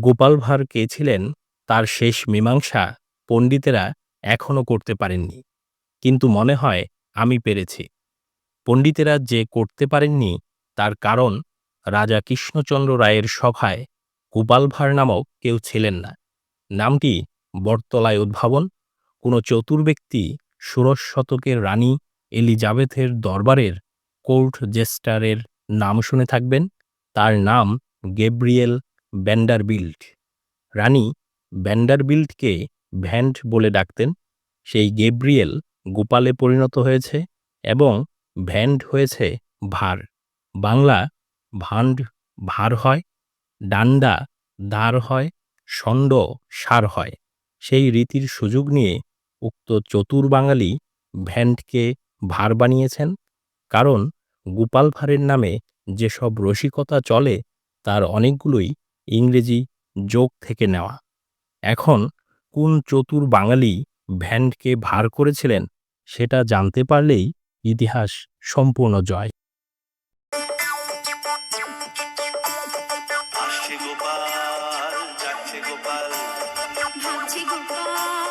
গোপাল ভাঁড় কে ছিলেন তার শেষ মীমাংসা পণ্ডিতেরা এখনও করতে পারেননি। কিন্তু মনে হয় আমি পেরেছি। পণ্ডিতেরা যে করতে পারেননি, তার কারণ রাজা কৃষ্ণচন্দ্র রায়ের সভায় গোপাল ভাঁড় নামক কেউ ছিলেন না। নামটি বটতলায় উদ্ভাবন, কোনো চতুর ব্যক্তি ষোড়শ শতকের রানী এলিজাবেথের দরবারের কোর্ট জেস্টারের নাম শুনে থাকবেন। তার নাম গেব্রিয়েল ব্যান্ডারবিল্ট রানী ব্যান্ডারবিল্টকে ভ্যান্ড বলে ডাকতেন। সেই গেব্রিয়েল গোপালে পরিণত হয়েছে এবং ভ্যান্ড হয়েছে ভার। বাংলা ভান্ড ভার হয়, ডান্ডা দাঁড় হয় ষণ্ড সার হয়। সেই রীতির সুযোগ নিয়ে উক্ত চতুর বাঙালি ভ্যান্ডকে ভার বানিয়েছেন। কারণ গোপাল ভাঁড়ের নামে যেসব রসিকতা চলে তার অনেকগুলোই ইংরেজি যোগ থেকে নেওয়া। এখন কোন চতুর বাঙালি ভ্যান্ডকে ভার করেছিলেন সেটা জানতে পারলেই ইতিহাস সম্পূর্ণ জয়। গোপাল যাচ্ছে গোপাল।